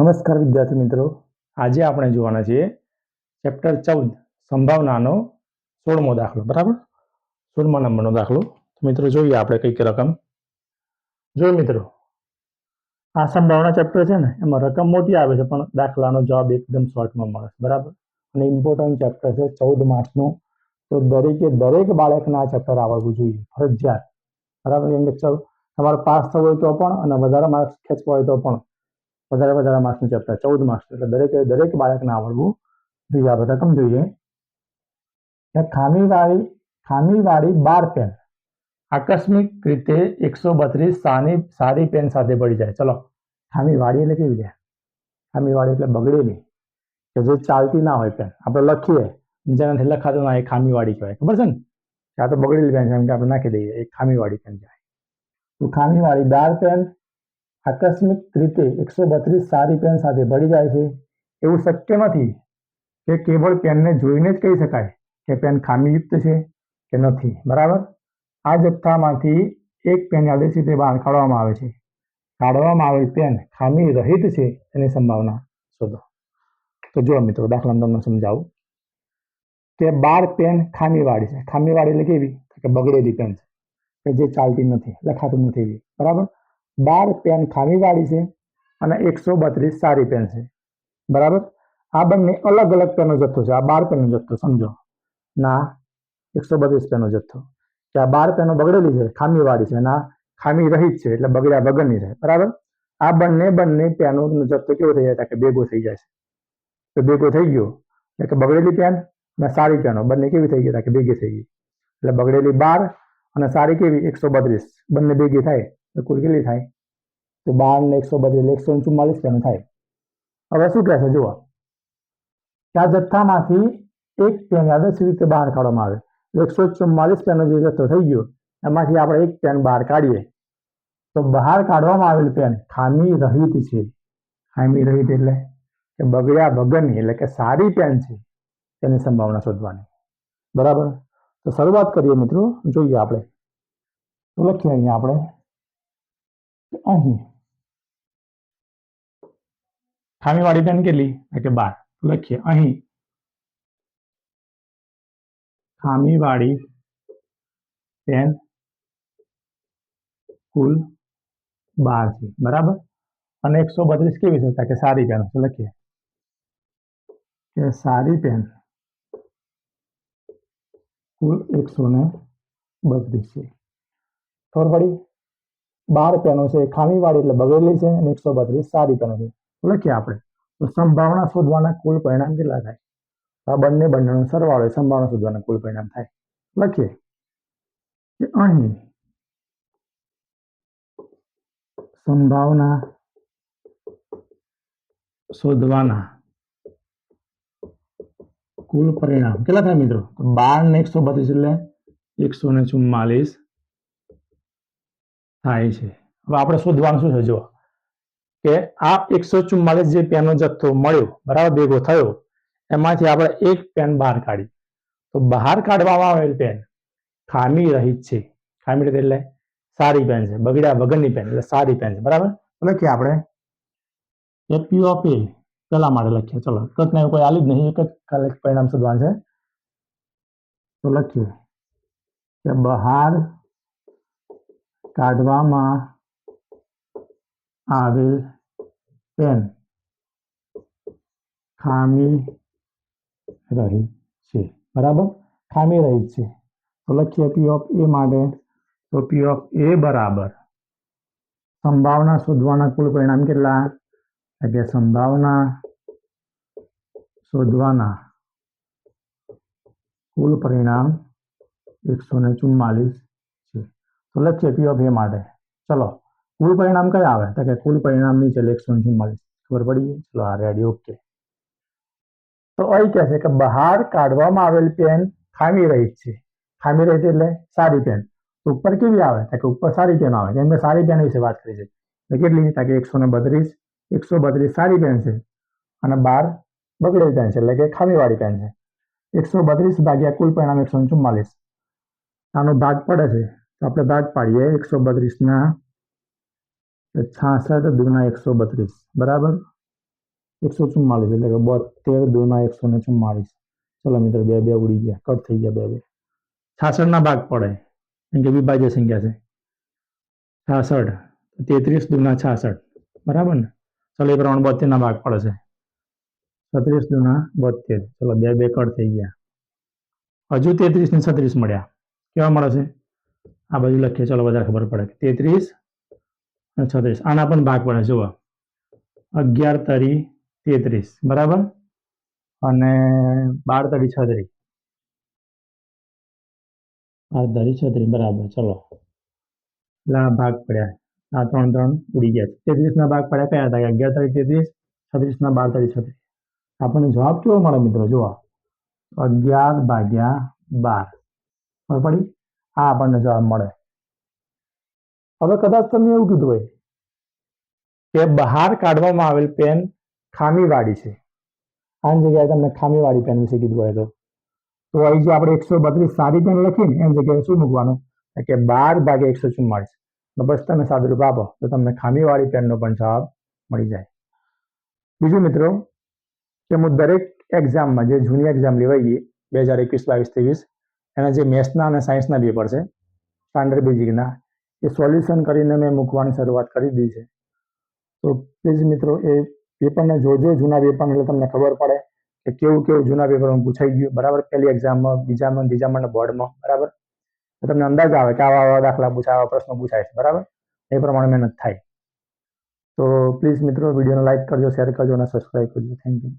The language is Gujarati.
નમસ્કાર વિદ્યાર્થી મિત્રો. આજે આપણે જોવાના છીએ ચેપ્ટર ચૌદ, સંભાવનાનો સોળમો દાખલો. બરાબર? સોળમા નંબરનો દાખલો. તો મિત્રો જોઈએ આપણે કંઈક રકમ. જોઈએ મિત્રો? આ સંભાવના ચેપ્ટર છે ને, એમાં રકમ મોટી આવે છે, પણ દાખલાનો જવાબ એકદમ શોર્ટમાં મળે છે. બરાબર? અને ઇમ્પોર્ટન્ટ ચેપ્ટર છે ચૌદ માર્ક્સનું તો દરેકે, દરેક બાળકને આ ચેપ્ટર આવડવું જોઈએ. ફરજિયાત. બરાબર? એમ કે તમારે પાસ થવું હોય તો પણ, અને વધારે માર્ક્સ ખેંચવા હોય તો પણ. વધારે વધારે માર્ક્સનું ચેપ્ટર ચૌદ માર્ક્સ એટલે દરેકે દરેક બાળકને આવડવું જોઈએ આપણે રકમ જોઈએ. ખામીવાળી ખામીવાળી બાર પેન આકસ્મિક રીતે એકસો બત્રીસ સાની, સારી પેન સાથે પડી જાય. ચલો, ખામીવાળી એટલે કેવી છે ખામીવાળી એટલે બગડેલી, કે જે ચાલતી ના હોય પેન આપણે લખીએ, જેનાથી લખાતું ના એ ખામીવાળી કહેવાય. ખબર છે ને? આ તો બગડેલી પેન છે, એમ કે આપણે નાખી દઈએ, એ ખામીવાળી પેન કહેવાય. તો ખામીવાળી બાર પેન આકસ્મિક રીતે એકસો બત્રીસ સારી પેન સાથે ભળી જાય છે. એવું શક્ય નથી કે કેવળ પેનને જોઈને જ કહી શકાય કે પેન ખામીયુક્ત છે કે નથી. બરાબર? આ જથ્થામાંથી એક પેન યાદચ્છિક રીતે બહાર કાઢવામાં આવે છે. કાઢવામાં આવેલ પેન ખામી રહિત છે એની સંભાવના શોધો. તો જો મિત્રો, દાખલા તમને સમજાવું. કે બાર પેન ખામીવાળી છે. ખામીવાળી એટલે કેવી? કે બગડેલી પેન છે. કે જે ચાલતી નથી, લખાતું નથી બરાબર? બાર પેન ખામીવાળી છે અને એકસો બત્રીસ સારી પેન છે. બરાબર? આ બંને અલગ અલગ પેનનો જથ્થો છે. આ બાર પેનનો જથ્થો, સમજો. ના, એકસો બત્રીસ પેનનો જથ્થો. કે આ બાર પેનો બગડેલી છે, ખામીવાળી છે. ના ખામી રહિત છે, એટલે બગડ્યા વગરની છે. બરાબર? આ બંને બંને પેનો જથ્થો કેવો થઈ જાય? કે ભેગો થઈ જાય છે. તો ભેગો થઈ ગયો. એટલે કે બગડેલી પેન અને સારી પેનો. બંને કેવી થઈ ગઈ? કે ભેગી થઈ ગઈ. એટલે બગડેલી બાર અને સારી કેવી? એકસો બત્રીસ. બંને ભેગી થાય. કુલ કેટલી થાય? તો બાર ને એકસો બત્રીસ એકસો ચુમ્માલીસ પેન થાય. હવે શું કહેશે? જુઓ. આ જથ્થામાંથી એક પેન આદર્શ રીતે બહાર કાઢવામાં આવે. એટલે એકસો ચુમ્માલીસ પેનનો જે જથ્થો થઈ ગયો, એમાંથી આપણે એક પેન બહાર કાઢીએ. તો બહાર કાઢવામાં આવેલ પેન ખામી રહિત છે. ખામી રહિત એટલે કે બગડ્યા વગરની, એટલે કે સારી પેન છે, તેની સંભાવના શોધવાની. બરાબર? તો શરૂઆત કરીએ મિત્રો, જોઈએ આપણે. તો લખીએ અહીંયા આપણે. અહીં ખામીવાળી પેન કેટલી કે બાર લખીએ અહીં ખામીવાળી પેન કુલ બાર છે બરાબર અને એકસો બત્રીસ કેવી છે કે સારી પેન તો લખીએ કે સારી પેન કુલ એકસો ને બત્રીસ છે ખબર પડી બાર પેનો છે, ખામીવાળી એટલે બગડેલી છે અને એકસો બત્રીસ સારી પેનો છે. લખીએ આપણે. તો સંભાવના શોધવાના કુલ પરિણામ કેટલા થાય? આ બંને બંનેનો સરવાળો એ સંભાવના શોધવાના કુલ પરિણામ થાય. લખીએ. કે અહીં સંભાવના શોધવાના કુલ પરિણામ કેટલા થાય મિત્રો? બાર ને એકસો બત્રીસ એટલે એકસો ને ચુમ્માલીસ થાય છે. હવે આપણે શોધવાનું શું છે? જો કે આ એકસો ચુમ્માલીસ જે પેનનો જથ્થો મળ્યો, બરાબર, ભેગો થયો, એમાંથી આપણે એક પેન બહાર કાઢી. તો બહાર કાઢવામાં આવેલ પેન ખામી રહિત છે. ખામી રહિત એટલે સારી પેન છે. બગડ્યા વગરની પેન એટલે સારી પેન છે. બરાબર? લખીએ આપણે એ પી ઓફ એ પેલા માટે લખીએ. ચલો કટને કોઈ આલી જ નહીં. એક જ ખાલી પરિણામ શોધવાનું છે. તો લખીએ કે બહાર કાઢવામાં આવેલ પેન ખામી રહી છે. બરાબર? ખામી રહી છે. તો લખીએ પી ઓફ એ માટે. તો પી ઓફ એ બરાબર. સંભાવના શોધવાના કુલ પરિણામ કેટલા? એટલે સંભાવના શોધવાના કુલ પરિણામ એકસો ને ચુમ્માલીસ તો લખીએ પી ઓફ માટે. ચલો, કુલ પરિણામ કયા આવે? તો કે કુલ પરિણામ નીચે એકસો ચુમ્માલીસ ખબર પડી ચલો, આ રેડી ઓકે તો અહીં કહે છે કે બહાર કાઢવામાં આવેલ પેન ખામી રહી છે. ખામી રહિત એટલે સારી પેન તો ઉપર કેવી આવે? કે ઉપર સારી પેન આવે. કેમ કે સારી પેન વિશે વાત કરી છે. એટલે કેટલી? તો કે એકસો ને બત્રીસ. એકસો બત્રીસ સારી પેન છે. અને બાર બગડેલી પેન છે. એટલે કે ખામીવાળી પેન છે. એકસો બત્રીસ ભાગ્યા કુલ પરિણામ એકસો ચુમ્માલીસ. આનો ભાગ પડે છે. તો આપણે ભાગ પાડીએ, એકસો બત્રીસના છાસઠ, દૂના એકસો બત્રીસ. બરાબર? એકસો ચુમ્માલીસ એટલે કે બોતેર દૂના એકસો ને ચુમ્માલીસ ચલો મિત્રો, બે બે ઉડી ગયા. કટ થઈ ગયા બે બે. છાસઠના ભાગ પડે. કેમ કે વિભાજ્ય સંખ્યા છે. છાસઠ, તેત્રીસ, દૂના છાસઠ. બરાબર ને? ચલો, એ પ્રમાણે બોતેરના ભાગ પડે છે. છત્રીસ, દુના બોતેર. ચલો, બે બે કટ થઈ ગયા. હજુ તેત્રીસ ને છત્રીસ મળ્યા. કેવા મળે છે? આ બાજુ લખીએ, ચલો વધારે ખબર પડે. તેત્રીસ અને છત્રીસ. આના પણ ભાગ પડે, જુઓ. અગિયાર તરી તેત્રીસ, બરાબર? અને બાર તરી છત્રી. બાર તરી છત્રી, બરાબર, ચલો. એટલે ભાગ પડ્યા. આ ત્રણ ત્રણ ઉડી ગયા તેત્રીસ ના ભાગ પડ્યા કયા હતા? અગિયાર તરી તેત્રીસ છત્રીસ ના બાર તરી છત્રીસ. આપણને જવાબ કેવો મળે મિત્રો? જુઓ. અગિયાર ભાગ્યા બાર. ખબર પડી? આ આપણને જવાબ મળે. હવે કદાચ તમને એવું કીધું હોય કે બહાર કાઢવામાં આવેલ પેન ખામીવાળી છે. આની જગ્યાએ તમને ખામીવાળી પેન વિશે કીધું હોય તો. તો અહીં જે આપણે એકસો બત્રીસ સારી પેન લખીને એની જગ્યાએ શું મૂકવાનું? કે બાર ભાગે એકસો ચુમ્માળીસ. બસ તમે સાદુરૂપ આપો, તો તમને ખામીવાળી પેનનો પણ જવાબ મળી જાય. બીજું મિત્રો, કે હું દરેક એક્ઝામમાં જે જૂની એક્ઝામ લેવાઈ બે હજાર એકવીસ બાવીસ ત્રેવીસ એના જે મેથ્સના અને સાયન્સના પેપર છે, સ્ટાન્ડર્ડ બેઝિકના એ સોલ્યુશન કરીને મેં મૂકવાની શરૂઆત કરી દીધી છે. તો પ્લીઝ મિત્રો, એ પેપરને જોજો, જૂના પેપર એટલે તમને ખબર પડે કે કેવું કેવું જૂના પેપરમાં પૂછાઈ ગયું. બરાબર? પહેલી એક્ઝામમાં બીજામાં ત્રીજામાં બોર્ડમાં બરાબર? તમને અંદાજ આવે કે આવા આવા દાખલા પૂછાય, આવા પ્રશ્નો પૂછાય છે, બરાબર? એ પ્રમાણે મહેનત થાય. તો પ્લીઝ મિત્રો, વિડીયોને લાઇક કરજો શેર કરજો અને સબસ્ક્રાઈબ કરજો. Thank you